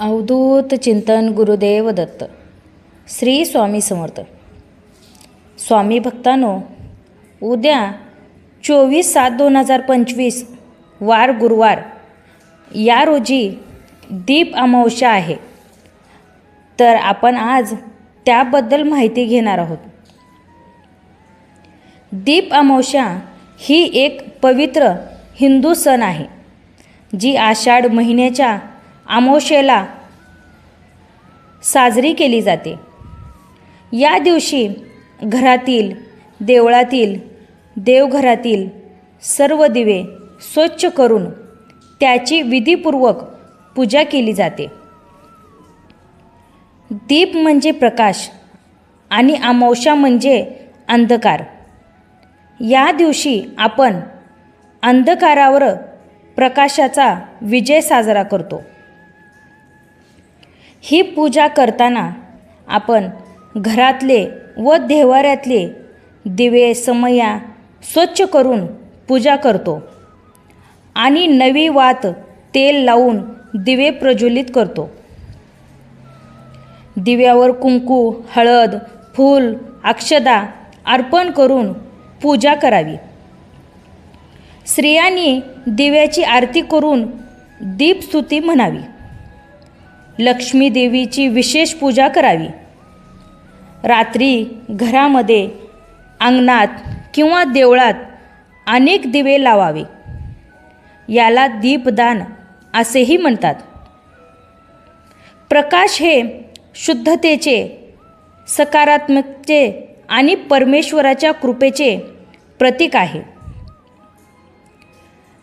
अवधूत चिंतन गुरुदेव दत्त. श्री स्वामी समर्थ. स्वामी भक्तानो उद्या चोवीस सात दोन हजार पंचवीस वार गुरुवार या रोजी दीप अमावस्या आहे. तर आपण आज त्याबद्दल माहिती घेणार आहोत. दीप अमावस्या ही एक पवित्र हिंदू सण आहे जी आषाढ महिन्याच्या आमोशेला साजरी केली जाते. या दिवशी घरातील देवळातील देवघरातील सर्व दिवे स्वच्छ करून त्याची विधीपूर्वक पूजा केली जाते. दीप म्हणजे प्रकाश आणि अमावस्या म्हणजे अंधकार. या दिवशी आपण अंधकारावर प्रकाशाचा विजय साजरा करतो. ही पूजा करताना आपण घरातले व देवाऱ्यातले दिवे समया स्वच्छ करून पूजा करतो आणि नवी वात तेल लावून दिवे प्रज्वलित करतो. दिव्यावर कुंकू हळद फूल अक्षदा अर्पण करून पूजा करावी. स्त्रियांनी दिव्याची आरती करून दीपस्तुती म्हणावी. लक्ष्मी देवीची विशेष पूजा करावी. रात्री घरामध्ये अंगणात किंवा देवळात अनेक दिवे लावावे. याला दीपदान असेही म्हणतात. प्रकाश हे शुद्धतेचे सकारात्मकते आणि परमेश्वराच्या कृपेचे प्रतीक आहे.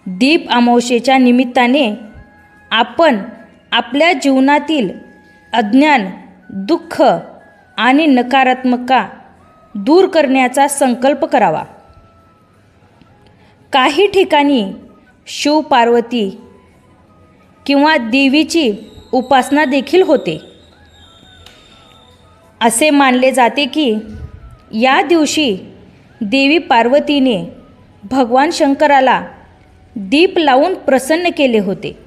दीप अमावशेच्या निमित्ताने आपण आपल्या जीवनातील अज्ञान दुःख आणि नकारात्मकता दूर करण्याचा संकल्प करावा. काही ठिकाणी शिव पार्वती किंवा देवीची उपासना देखील होते. असे मानले जाते की या दिवशी देवी पार्वतीने भगवान शंकराला दीप लावून प्रसन्न केले होते.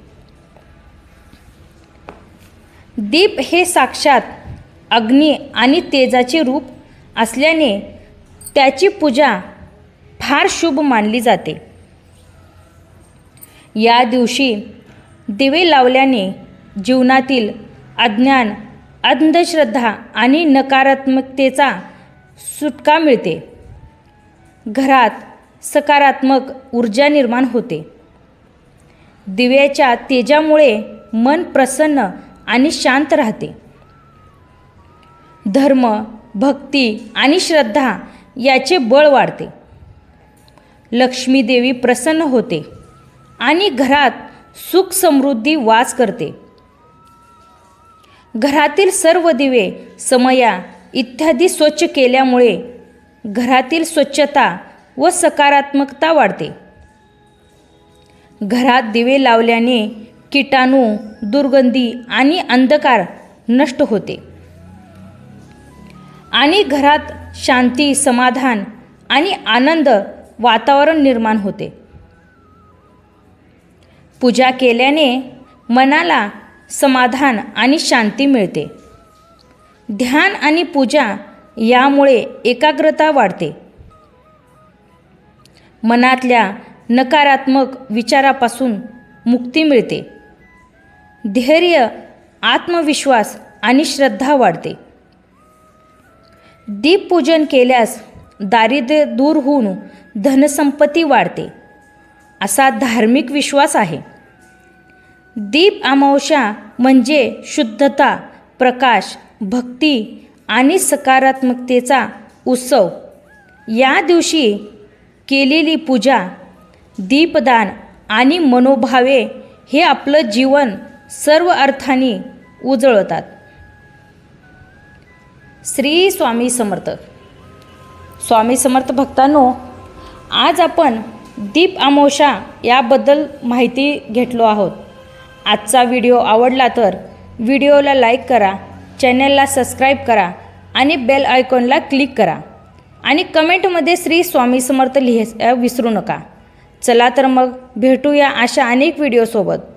दीप हे साक्षात अग्नी आणि तेजाचे रूप असल्याने त्याची पूजा फार शुभ मानली जाते. या दिवशी दिवे लावल्याने जीवनातील अज्ञान अंधश्रद्धा आणि नकारात्मकतेचा सुटका मिळते. घरात सकारात्मक ऊर्जा निर्माण होते. दिव्याच्या तेजामुळे मन प्रसन्न आणि शांत राहते. धर्म भक्ती आणि श्रद्धा याचे बळ वाढते. लक्ष्मीदेवी प्रसन्न होते आणि घरात सुख समृद्धी वास करते. घरातील सर्व दिवे समया इत्यादी स्वच्छ केल्यामुळे घरातील स्वच्छता व सकारात्मकता वाढते. घरात दिवे लावल्याने किटाणू दुर्गंधी आणि अंधकार नष्ट होते. आणि घरात शांती समाधान आणि आनंद वातावरण निर्माण होते. पूजा केल्याने मनाला समाधान आणि शांती मिळते. ध्यान आणि पूजा यामुळे एकाग्रता वाढते. मनातल्या नकारात्मक विचारापासून मुक्ती मिळते. धैर्य आत्मविश्वास आणि श्रद्धा वाढते. दीपपूजन केल्यास दारिद्र्य दूर होऊन धनसंपत्ती वाढते असा धार्मिक विश्वास आहे. दीप अमावस्या म्हणजे शुद्धता प्रकाश भक्ती आणि सकारात्मकतेचा उत्सव. या दिवशी केलेली पूजा दीपदान आणि मनोभावे हे आपलं जीवन सर्व अर्थाने उजळतात. श्री स्वामी समर्थ. स्वामी समर्थ भक्तांनो आज आपण दीप आमोशा याबद्दल माहिती घेतलो आहोत. आजचा व्हिडिओ आवडला तर व्हिडिओला लाईक करा चॅनलला सबस्क्राईब करा आणि बेल आयकॉनला क्लिक करा. आणि कमेंटमध्ये श्री स्वामी समर्थ लिहे विसरू नका. चला तर मग भेटूया अशा अनेक व्हिडिओसोबत.